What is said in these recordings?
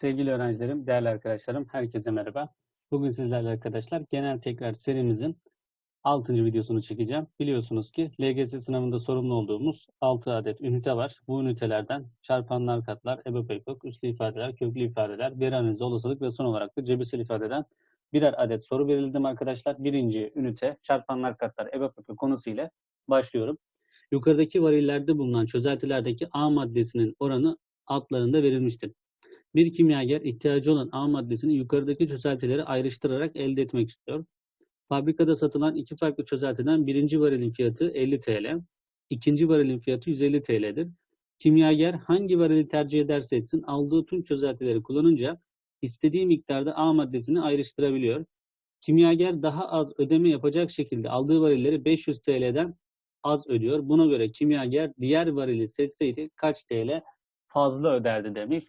Sevgili öğrencilerim, değerli arkadaşlarım, herkese merhaba. Bugün sizlerle arkadaşlar genel tekrar serimizin 6. videosunu çekeceğim. Biliyorsunuz ki LGS sınavında sorumlu olduğumuz 6 adet ünite var. Bu ünitelerden çarpanlar, katlar, EBOB, EKOK, üslü ifadeler, köklü ifadeler, bir analiz, olasılık ve son olarak da cebirsel ifadeden birer adet soru verildim arkadaşlar. Birinci ünite çarpanlar, katlar, EBOB, EKOK konusu ile başlıyorum. Yukarıdaki varillerde bulunan çözeltilerdeki A maddesinin oranı altlarında verilmiştir. Bir kimyager ihtiyacı olan A maddesini yukarıdaki çözeltileri ayrıştırarak elde etmek istiyor. Fabrikada satılan iki farklı çözeltiden birinci varilin fiyatı 50 TL, ikinci varilin fiyatı 150 TL'dir. Kimyager hangi varili tercih ederse etsin aldığı tüm çözeltileri kullanınca istediği miktarda A maddesini ayrıştırabiliyor. Kimyager daha az ödeme yapacak şekilde aldığı varilleri 500 TL'den az ödüyor. Buna göre kimyager diğer varili seçseydi kaç TL fazla öderdi demiş.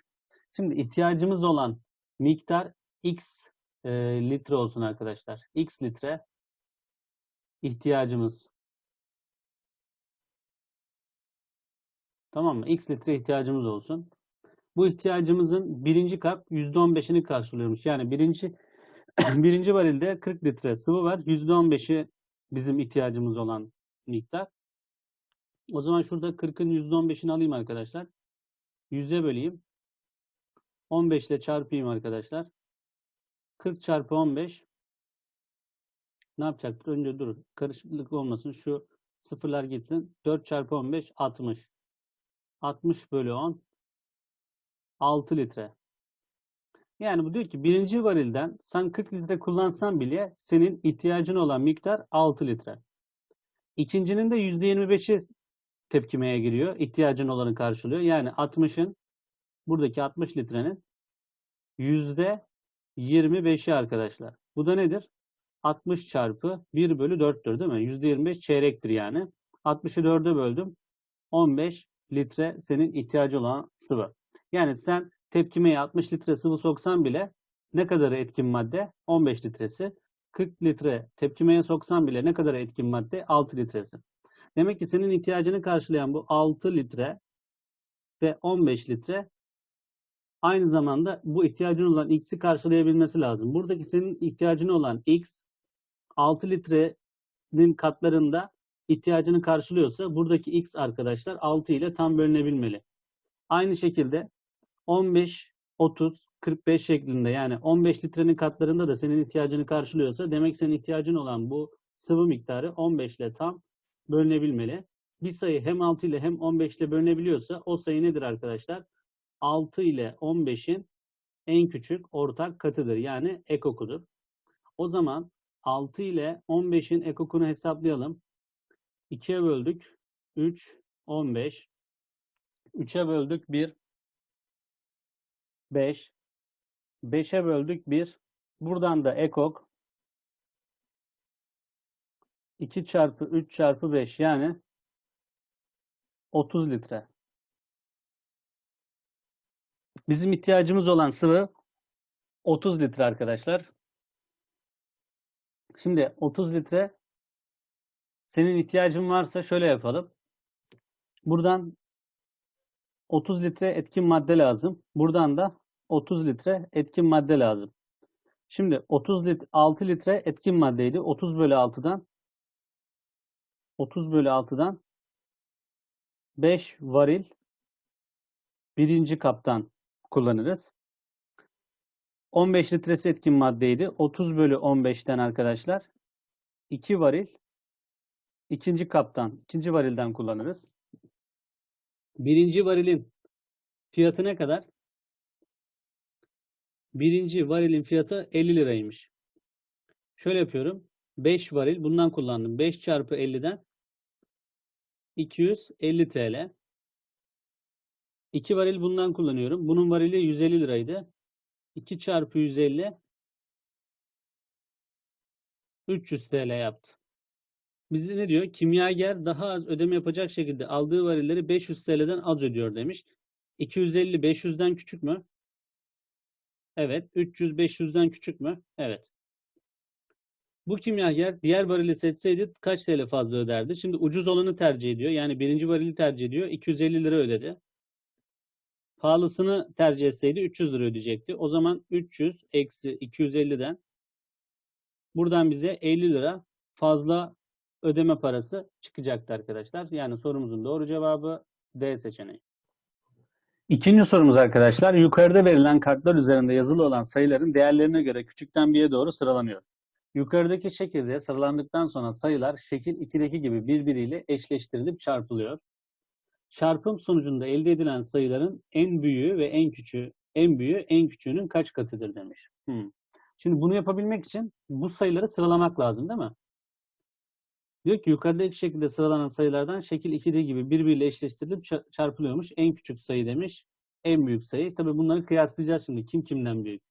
Şimdi ihtiyacımız olan miktar x e, litre olsun arkadaşlar. x litre ihtiyacımız. Tamam mı? x litre ihtiyacımız olsun. Bu ihtiyacımızın birinci kap %15'ini karşılıyormuş. Yani birinci birinci varilde 40 litre sıvı var. %15'i bizim ihtiyacımız olan miktar. O zaman şurada 40'ın %15'ini alayım arkadaşlar. 100'e böleyim. 15 ile çarpayım arkadaşlar. 40 çarpı 15 ne yapacaktır? Önce dur. Karışıklık olmasın. Şu sıfırlar gitsin. 4 çarpı 15 60. 60 bölü 10 6 litre. Yani bu diyor ki birinci varilden sen 40 litre kullansan bile senin ihtiyacın olan miktar 6 litre. İkincinin de %25'i tepkimeye giriyor. İhtiyacın olanı karşılıyor. Yani 60'ın buradaki 60 litrenin yüzde 25'i arkadaşlar. Bu da nedir? 60 çarpı 1 bölü 4'tür değil mi? Yüzde 25 çeyrektir yani. 60'ı 4'e böldüm. 15 litre senin ihtiyacı olan sıvı. Yani sen tepkimeye 60 litre sıvı soksan bile ne kadar etkin madde? 15 litresi. 40 litre tepkimeye soksan bile ne kadar etkin madde? 6 litresi. Demek ki senin ihtiyacını karşılayan bu 6 litre ve 15 litre aynı zamanda bu ihtiyacın olan x'i karşılayabilmesi lazım. Buradaki senin ihtiyacın olan x 6 litrenin katlarında ihtiyacını karşılıyorsa buradaki x arkadaşlar 6 ile tam bölünebilmeli. Aynı şekilde 15, 30, 45 şeklinde yani 15 litrenin katlarında da senin ihtiyacını karşılıyorsa demek senin ihtiyacın olan bu sıvı miktarı 15 ile tam bölünebilmeli. Bir sayı hem 6 ile hem 15 ile bölünebiliyorsa o sayı nedir arkadaşlar? 6 ile 15'in en küçük ortak katıdır. Yani ekokudur. O zaman 6 ile 15'in ekokunu hesaplayalım. 2'ye böldük. 3, 15. 3'e böldük 1, 5. 5'e böldük 1. Buradan da ekok 2 çarpı 3 çarpı 5 yani 30 litre. Bizim ihtiyacımız olan sıvı 30 litre arkadaşlar. Şimdi 30 litre senin ihtiyacın varsa şöyle yapalım. Buradan 30 litre etkin madde lazım. Buradan da 30 litre etkin madde lazım. Şimdi 30 litre 6 litre etkin maddeydi. 30 bölü 6'dan 30 bölü 6'dan 5 varil birinci kaptan kullanırız. 15 litresi etkin maddeydi. 30 bölü 15'ten arkadaşlar 2 varil ikinci kaptan, ikinci varilden kullanırız. Birinci varilin fiyatı ne kadar? Birinci varilin fiyatı 50 liraymış. Şöyle yapıyorum. 5 varil bundan kullandım. 5 çarpı 50'den 250 TL. 2 varil bundan kullanıyorum. Bunun varili 150 liraydı. 2 çarpı 150 300 TL yaptı. Bize ne diyor? Kimyager daha az ödeme yapacak şekilde aldığı varilleri 500 TL'den az ödüyor demiş. 250 500'den küçük mü? Evet. 300 500'den küçük mü? Evet. Bu kimyager diğer varili seçseydi kaç TL fazla öderdi? Şimdi ucuz olanı tercih ediyor. Yani birinci varili tercih ediyor. 250 lira ödedi. Pahalısını tercih etseydi 300 lira ödeyecekti. O zaman 300 eksi 250'den buradan bize 50 lira fazla ödeme parası çıkacaktı arkadaşlar. Yani sorumuzun doğru cevabı D seçeneği. İkinci sorumuz arkadaşlar. Yukarıda verilen kartlar üzerinde yazılı olan sayıların değerlerine göre küçükten bir'e doğru sıralanıyor. Yukarıdaki şekilde sıralandıktan sonra sayılar şekil 2'deki gibi birbiriyle eşleştirilip çarpılıyor. Çarpım sonucunda elde edilen sayıların en büyüğü ve en küçüğü, en büyüğü en küçüğünün kaç katıdır demiş. Hmm. Şimdi bunu yapabilmek için bu sayıları sıralamak lazım değil mi? Diyor ki yukarıdaki şekilde sıralanan sayılardan şekil 2'de gibi birbiriyle eşleştirilip ça- çarpılıyormuş. En küçük sayı demiş. En büyük sayı. Tabii bunları kıyaslayacağız şimdi. Kim kimden büyük?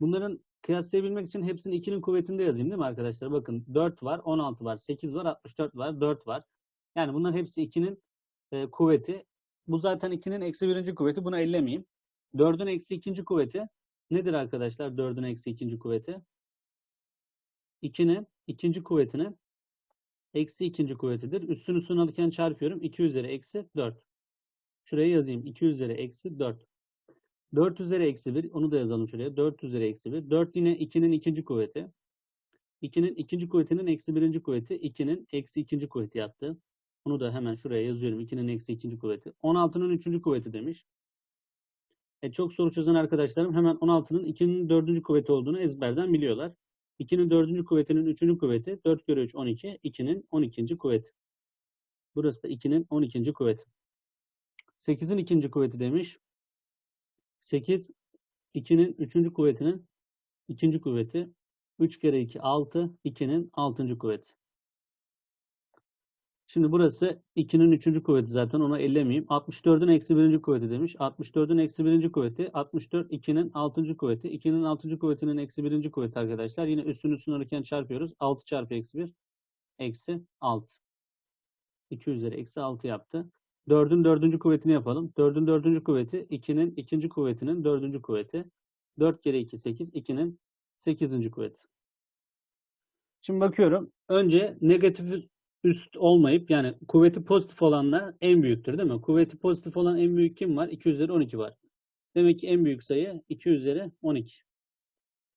Bunların kıyaslayabilmek için hepsini 2'nin kuvvetinde yazayım değil mi arkadaşlar? Bakın 4 var, 16 var, 8 var, 64 var, 4 var. Yani bunların hepsi 2'nin e, kuvveti. Bu zaten 2'nin eksi birinci kuvveti. Bunu ellemeyeyim. 4'ün eksi ikinci kuvveti nedir arkadaşlar? 4'ün eksi ikinci kuvveti. 2'nin ikinci kuvvetinin eksi ikinci kuvvetidir. Üstün üstüne alırken çarpıyorum. 2 üzeri eksi 4. Şuraya yazayım. 2 üzeri eksi 4. 4 üzeri eksi 1. Onu da yazalım şuraya. 4 üzeri eksi 1. 4 yine 2'nin ikinci kuvveti. 2'nin ikinci kuvvetinin eksi birinci kuvveti. 2'nin eksi ikinci kuvveti yaptı. Onu da hemen şuraya yazıyorum. 2'nin eksi ikinci kuvveti. 16'nın üçüncü kuvveti demiş. E, çok soru çözen arkadaşlarım hemen 16'nın 2'nin dördüncü kuvveti olduğunu ezberden biliyorlar. 2'nin dördüncü kuvvetinin üçüncü kuvveti 4 kere 3 12. 2'nin 12. kuvveti. Burası da 2'nin 12. kuvveti. 8'in ikinci kuvveti demiş. 8 2'nin üçüncü kuvvetinin ikinci kuvveti. 3 kere 2 6. 2'nin 6. kuvveti. Şimdi burası 2'nin 3. kuvveti zaten ona ellemeyeyim. 64'ün eksi 1. kuvveti demiş. 64'ün eksi 1. kuvveti. 64 2'nin 6. kuvveti. 2'nin 6. kuvvetinin eksi 1. kuvveti arkadaşlar. Yine üstün üstüne alırken çarpıyoruz. 6 çarpı eksi 1 eksi 6. 2 üzeri eksi 6 yaptı. 4'ün 4. kuvvetini yapalım. 4'ün 4. kuvveti 2'nin 2. kuvvetinin 4. kuvveti. 4 kere 2 8. 2'nin 8. kuvveti. Şimdi bakıyorum. Önce negatif üst olmayıp yani kuvveti pozitif olanlar en büyüktür değil mi? Kuvveti pozitif olan en büyük kim var? 2 üzeri 12 var. Demek ki en büyük sayı 2 üzeri 12.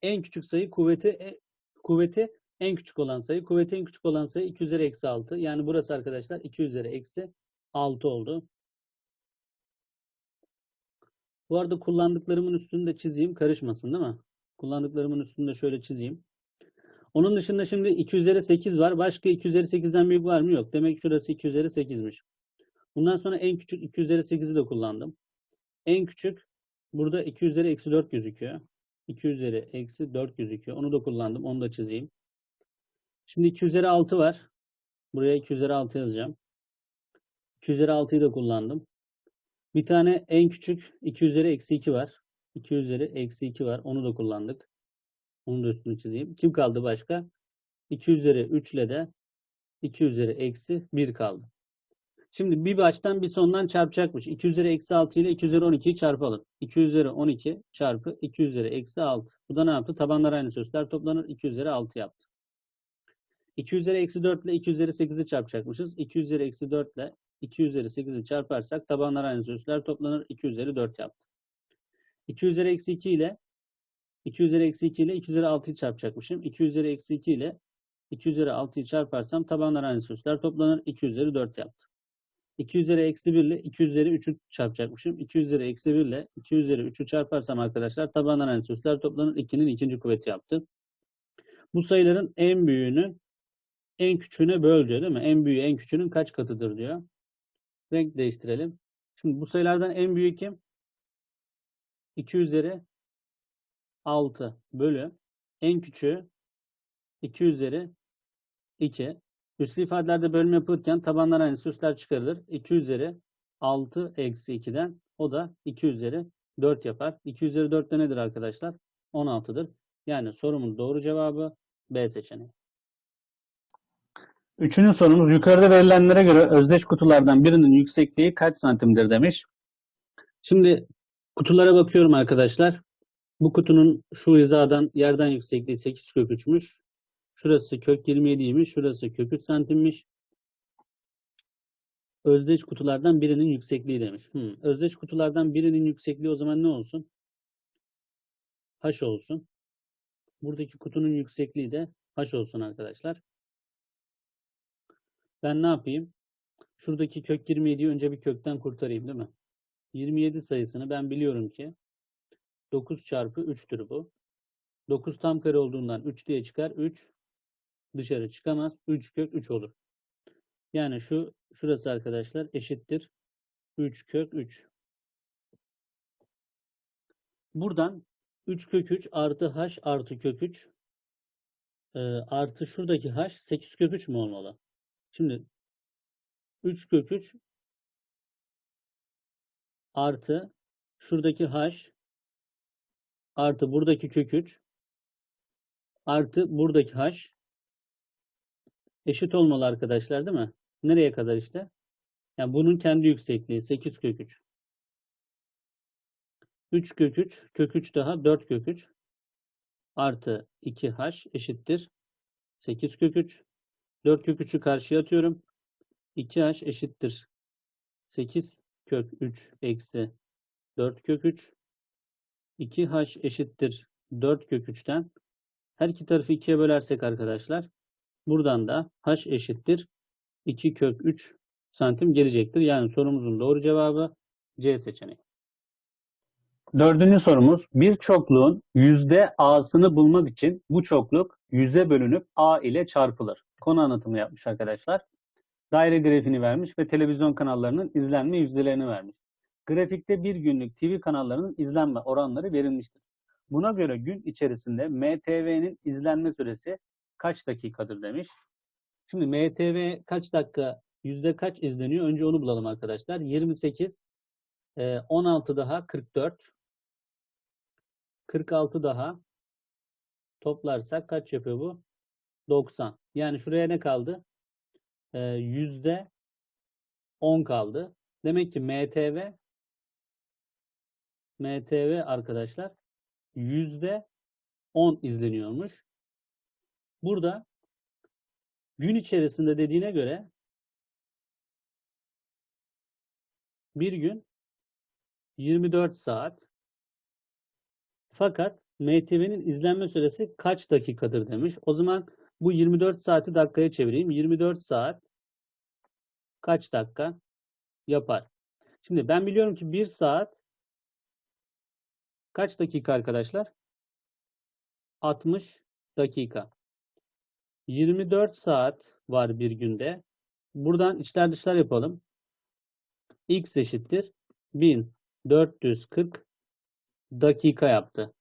En küçük sayı kuvveti e, kuvveti en küçük olan sayı. Kuvveti en küçük olan sayı 2 üzeri eksi 6. Yani burası arkadaşlar 2 üzeri eksi 6 oldu. Bu arada kullandıklarımın üstünü de çizeyim. Karışmasın değil mi? Kullandıklarımın üstünü de şöyle çizeyim. Onun dışında şimdi 2 üzeri 8 var. Başka 2 üzeri 8'den büyük var mı? Yok. Demek ki şurası 2 üzeri 8'miş. Bundan sonra en küçük 2 üzeri 8'i de kullandım. En küçük burada 2 üzeri eksi 4 gözüküyor. 2 üzeri eksi 4 gözüküyor. Onu da kullandım. Onu da çizeyim. Şimdi 2 üzeri 6 var. Buraya 2 üzeri 6 yazacağım. 2 üzeri 6'yı da kullandım. Bir tane en küçük 2 üzeri eksi 2 var. 2 üzeri eksi 2 var. Onu da kullandık. Onu da üstünü çizeyim. Kim kaldı başka? 2 üzeri 3 ile de 2 üzeri eksi 1 kaldı. Şimdi bir baştan bir sondan çarpacakmış. 2 üzeri eksi 6 ile 2 üzeri 12'yi çarpalım. 2 üzeri 12 çarpı 2 üzeri eksi 6. Bu da ne yaptı? Tabanlar aynı sözler toplanır. 2 üzeri 6 yaptı. 2 üzeri eksi 4 ile 2 üzeri 8'i çarpacakmışız. 2 üzeri eksi 4 ile 2 üzeri 8'i çarparsak tabanlar aynı sözler toplanır. 2 üzeri 4 yaptı. 2 üzeri eksi 2 ile 2 üzeri eksi 2 ile 2 üzeri 6'yı çarpacakmışım. 2 üzeri eksi 2 ile 2 üzeri 6'yı çarparsam tabanlar aynı sözler toplanır. 2 üzeri 4 yaptı. 2 üzeri eksi 1 ile 2 üzeri 3'ü çarpacakmışım. 2 üzeri eksi 1 ile 2 üzeri 3'ü çarparsam arkadaşlar tabanlar aynı sözler toplanır. 2'nin ikinci kuvveti yaptı. Bu sayıların en büyüğünün en küçüğüne böl diyor değil mi? En büyüğü en küçüğünün kaç katıdır diyor. Renk değiştirelim. Şimdi bu sayılardan en büyüğü kim? 2 üzeri 6 bölü en küçüğü 2 üzeri 2. Üslü ifadelerde bölüm yapılırken tabanlar aynı süsler çıkarılır. 2 üzeri 6 eksi 2'den o da 2 üzeri 4 yapar. 2 üzeri 4 de nedir arkadaşlar? 16'dır. Yani sorumun doğru cevabı B seçeneği. Üçüncü sorumuz yukarıda verilenlere göre özdeş kutulardan birinin yüksekliği kaç santimdir demiş. Şimdi kutulara bakıyorum arkadaşlar. Bu kutunun şu hizadan yerden yüksekliği 8 kök 3'müş. Şurası kök 27'ymiş. Şurası kök 3 santimmiş. Özdeş kutulardan birinin yüksekliği demiş. Hmm. Özdeş kutulardan birinin yüksekliği o zaman ne olsun? H olsun. Buradaki kutunun yüksekliği de H olsun arkadaşlar. Ben ne yapayım? Şuradaki kök 27'yi önce bir kökten kurtarayım değil mi? 27 sayısını ben biliyorum ki 9 çarpı 3'tür bu. 9 tam kare olduğundan 3 diye çıkar. 3 dışarı çıkamaz. 3 kök 3 olur. Yani şu şurası arkadaşlar eşittir. 3 kök 3. Buradan 3 kök 3 artı h artı kök 3 e, artı şuradaki h 8 kök 3 mü olmalı? Şimdi 3 kök 3 artı şuradaki h artı buradaki kök 3 artı buradaki h eşit olmalı arkadaşlar değil mi? Nereye kadar işte? Yani bunun kendi yüksekliği 8 kök 3. 3 kök 3 kök 3 daha 4 kök 3 artı 2h eşittir 8 kök 3. 4 kök 3'ü karşıya atıyorum. 2h eşittir 8 kök 3 eksi 4 kök 3. 2h eşittir 4 kök 3'ten her iki tarafı 2'ye bölersek arkadaşlar buradan da h eşittir 2 kök 3 santim gelecektir. Yani sorumuzun doğru cevabı C seçeneği. Dördüncü sorumuz bir çokluğun yüzde a'sını bulmak için bu çokluk yüze bölünüp a ile çarpılır. Konu anlatımı yapmış arkadaşlar. Daire grafiğini vermiş ve televizyon kanallarının izlenme yüzdelerini vermiş. Grafikte bir günlük TV kanallarının izlenme oranları verilmiştir. Buna göre gün içerisinde MTV'nin izlenme süresi kaç dakikadır demiş. Şimdi MTV kaç dakika, yüzde kaç izleniyor? Önce onu bulalım arkadaşlar. 28, 16 daha 44, 46 daha toplarsak kaç yapıyor bu? 90. Yani şuraya ne kaldı? Yüzde 10 kaldı. Demek ki MTV MTV arkadaşlar yüzde 10 izleniyormuş. Burada gün içerisinde dediğine göre bir gün 24 saat fakat MTV'nin izlenme süresi kaç dakikadır demiş. O zaman bu 24 saati dakikaya çevireyim. 24 saat kaç dakika yapar? Şimdi ben biliyorum ki 1 saat kaç dakika arkadaşlar? 60 dakika. 24 saat var bir günde. Buradan içler dışlar yapalım. X eşittir 1440 dakika yaptı.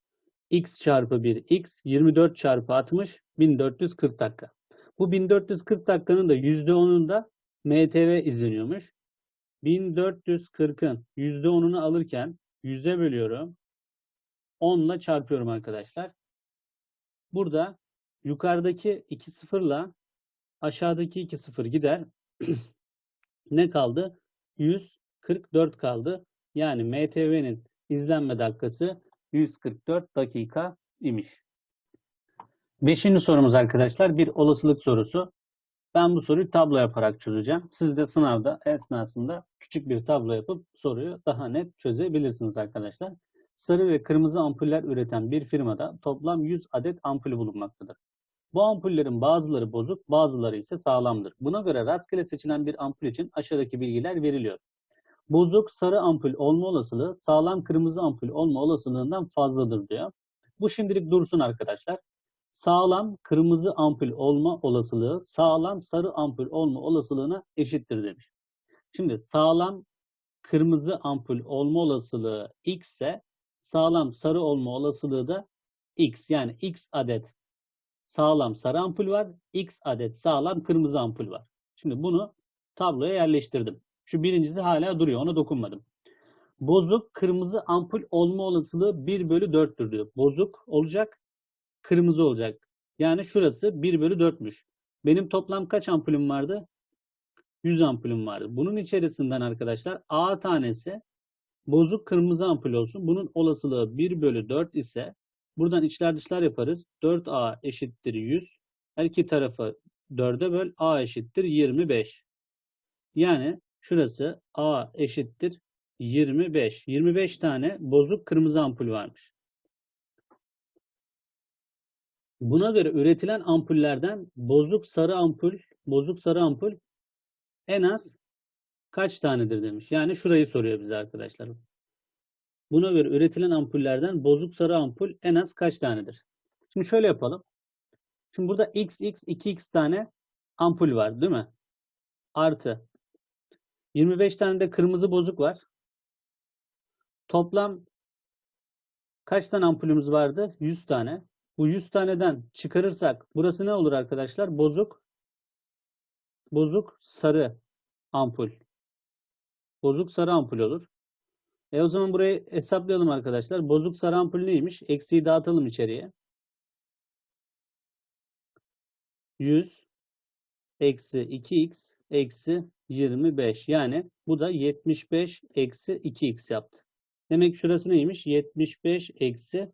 X çarpı 1 X 24 çarpı 60 1440 dakika. Bu 1440 dakikanın da %10'unda MTV izleniyormuş. 1440'ın %10'unu alırken 100'e bölüyorum. 10 ile çarpıyorum arkadaşlar. Burada yukarıdaki 2 sıfırla aşağıdaki 2 sıfır gider. ne kaldı? 144 kaldı. Yani MTV'nin izlenme dakikası 144 dakika imiş. Beşinci sorumuz arkadaşlar bir olasılık sorusu. Ben bu soruyu tablo yaparak çözeceğim. Siz de sınavda esnasında küçük bir tablo yapıp soruyu daha net çözebilirsiniz arkadaşlar. Sarı ve kırmızı ampuller üreten bir firmada toplam 100 adet ampul bulunmaktadır. Bu ampullerin bazıları bozuk, bazıları ise sağlamdır. Buna göre rastgele seçilen bir ampul için aşağıdaki bilgiler veriliyor. Bozuk sarı ampul olma olasılığı sağlam kırmızı ampul olma olasılığından fazladır diyor. Bu şimdilik dursun arkadaşlar. Sağlam kırmızı ampul olma olasılığı sağlam sarı ampul olma olasılığına eşittir demiş. Şimdi sağlam kırmızı ampul olma olasılığı x ise sağlam sarı olma olasılığı da x. Yani x adet sağlam sarı ampul var, x adet sağlam kırmızı ampul var. Şimdi bunu tabloya yerleştirdim. Şu birincisi hala duruyor. Ona dokunmadım. Bozuk kırmızı ampul olma olasılığı 1 bölü 4'tür diyor. Bozuk olacak, kırmızı olacak. Yani şurası 1 bölü 4'müş. Benim toplam kaç ampulüm vardı? 100 ampulüm vardı. Bunun içerisinden arkadaşlar A tanesi bozuk kırmızı ampul olsun. Bunun olasılığı 1 bölü 4 ise buradan içler dışlar yaparız. 4A eşittir 100. Her iki tarafı 4'e böl. A eşittir 25. Yani Şurası A eşittir 25. 25 tane bozuk kırmızı ampul varmış. Buna göre üretilen ampullerden bozuk sarı ampul, bozuk sarı ampul en az kaç tanedir demiş. Yani şurayı soruyor bize arkadaşlar. Buna göre üretilen ampullerden bozuk sarı ampul en az kaç tanedir? Şimdi şöyle yapalım. Şimdi burada x, x, 2x tane ampul var değil mi? Artı 25 tane de kırmızı bozuk var. Toplam kaç tane ampulümüz vardı? 100 tane. Bu 100 taneden çıkarırsak burası ne olur arkadaşlar? Bozuk bozuk sarı ampul. Bozuk sarı ampul olur. E o zaman burayı hesaplayalım arkadaşlar. Bozuk sarı ampul neymiş? Eksiği dağıtalım içeriye. 100 eksi 2x eksi 25. Yani bu da 75 eksi 2x yaptı. Demek şurası neymiş? 75 eksi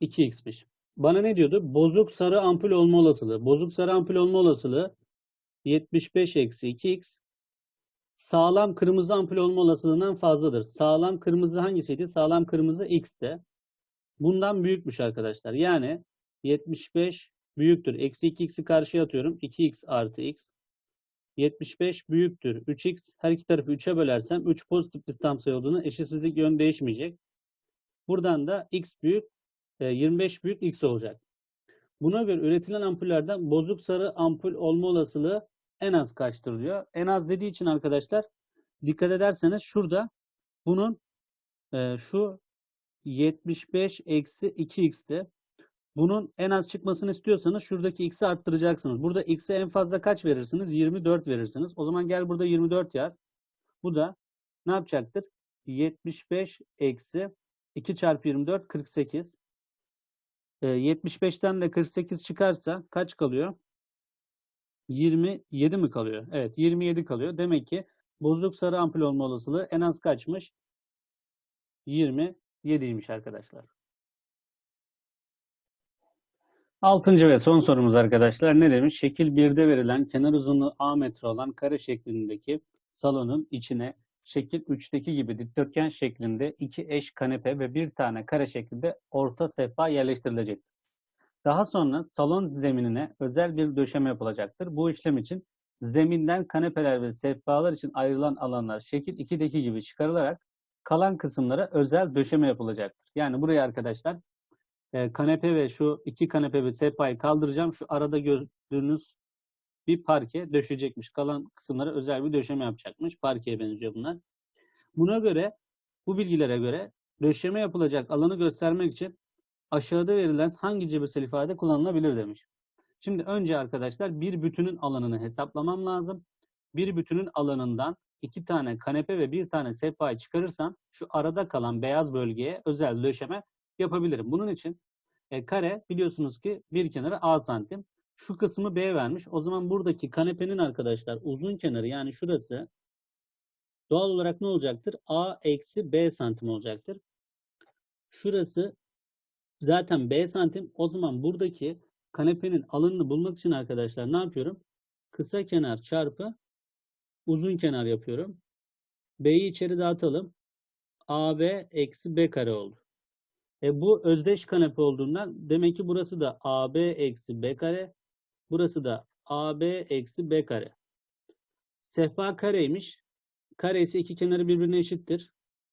2x'miş. Bana ne diyordu? Bozuk sarı ampul olma olasılığı. Bozuk sarı ampul olma olasılığı 75 eksi 2x sağlam kırmızı ampul olma olasılığından fazladır. Sağlam kırmızı hangisiydi? Sağlam kırmızı x'ti. Bundan büyükmüş arkadaşlar. Yani 75 büyüktür. Eksi 2x'i karşıya atıyorum. 2x artı x. 75 büyüktür. 3x her iki tarafı 3'e bölersem 3 pozitif bir tam sayı olduğunu eşitsizlik yön değişmeyecek. Buradan da x büyük 25 e, büyük x olacak. Buna göre üretilen ampullerden bozuk sarı ampul olma olasılığı en az kaçtır diyor. En az dediği için arkadaşlar dikkat ederseniz şurada bunun e, şu 75 eksi 2x'ti. Bunun en az çıkmasını istiyorsanız şuradaki x'i arttıracaksınız. Burada x'e en fazla kaç verirsiniz? 24 verirsiniz. O zaman gel burada 24 yaz. Bu da ne yapacaktır? 75 eksi 2 çarpı 24 48. E, 75'ten de 48 çıkarsa kaç kalıyor? 27 mi kalıyor? Evet 27 kalıyor. Demek ki bozuk sarı ampul olma olasılığı en az kaçmış? 27'ymiş arkadaşlar. Altıncı ve son sorumuz arkadaşlar ne demiş? Şekil 1'de verilen kenar uzunluğu A metre olan kare şeklindeki salonun içine şekil 3'teki gibi dikdörtgen şeklinde iki eş kanepe ve bir tane kare şeklinde orta sehpa yerleştirilecek. Daha sonra salon zeminine özel bir döşeme yapılacaktır. Bu işlem için zeminden kanepeler ve sehpalar için ayrılan alanlar şekil 2'deki gibi çıkarılarak kalan kısımlara özel döşeme yapılacaktır. Yani buraya arkadaşlar e, kanepe ve şu iki kanepe ve sehpayı kaldıracağım. Şu arada gördüğünüz bir parke döşecekmiş. Kalan kısımlara özel bir döşeme yapacakmış. Parkeye benziyor bunlar. Buna göre bu bilgilere göre döşeme yapılacak alanı göstermek için aşağıda verilen hangi cebirsel ifade kullanılabilir demiş. Şimdi önce arkadaşlar bir bütünün alanını hesaplamam lazım. Bir bütünün alanından iki tane kanepe ve bir tane sehpayı çıkarırsam şu arada kalan beyaz bölgeye özel döşeme yapabilirim. Bunun için e, kare biliyorsunuz ki bir kenarı A santim. Şu kısmı B vermiş. O zaman buradaki kanepenin arkadaşlar uzun kenarı yani şurası doğal olarak ne olacaktır? A eksi B santim olacaktır. Şurası zaten B santim. O zaman buradaki kanepenin alanını bulmak için arkadaşlar ne yapıyorum? Kısa kenar çarpı uzun kenar yapıyorum. B'yi içeri dağıtalım. AB eksi B kare oldu. E bu özdeş kanepe olduğundan demek ki burası da AB eksi B kare. Burası da AB eksi B kare. Sehpa kareymiş. Kare ise iki kenarı birbirine eşittir.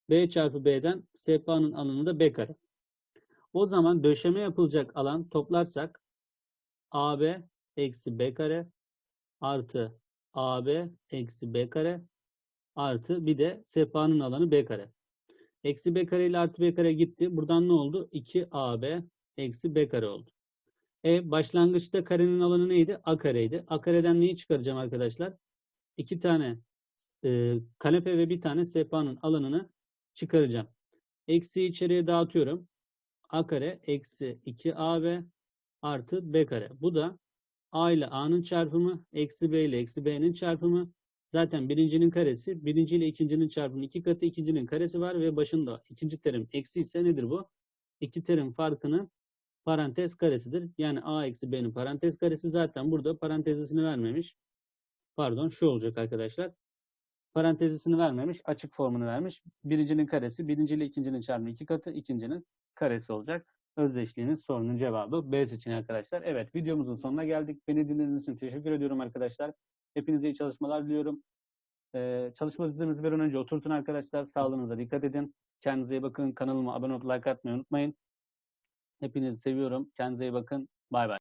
B çarpı B'den sehpanın alanı da B kare. O zaman döşeme yapılacak alan toplarsak AB eksi B kare artı AB eksi B kare artı bir de sehpanın alanı B kare. Eksi b kare ile artı b kare gitti. Buradan ne oldu? 2ab eksi b kare oldu. E başlangıçta karenin alanı neydi? a kareydi. a kareden neyi çıkaracağım arkadaşlar? İki tane e, kanepe ve bir tane sehpanın alanını çıkaracağım. Eksi içeriye dağıtıyorum. A kare eksi 2ab artı b kare. Bu da a ile a'nın çarpımı eksi b ile eksi b'nin çarpımı Zaten birincinin karesi, birinci ile ikincinin çarpımı iki katı, ikincinin karesi var ve başında ikinci terim eksi ise nedir bu? İki terim farkının parantez karesidir. Yani a eksi b'nin parantez karesi zaten burada parantezisini vermemiş. Pardon şu olacak arkadaşlar. Parantezisini vermemiş. Açık formunu vermiş. Birincinin karesi birinci ile ikincinin çarpımı iki katı. ikincinin karesi olacak. Özdeşliğinin sorunun cevabı B seçeneği arkadaşlar. Evet videomuzun sonuna geldik. Beni dinlediğiniz için teşekkür ediyorum arkadaşlar. Hepinize iyi çalışmalar diliyorum. Ee, çalışma düzeninizi bir an önce oturtun arkadaşlar. Sağlığınıza dikkat edin. Kendinize iyi bakın. Kanalıma abone olup like atmayı unutmayın. Hepinizi seviyorum. Kendinize iyi bakın. Bay bay.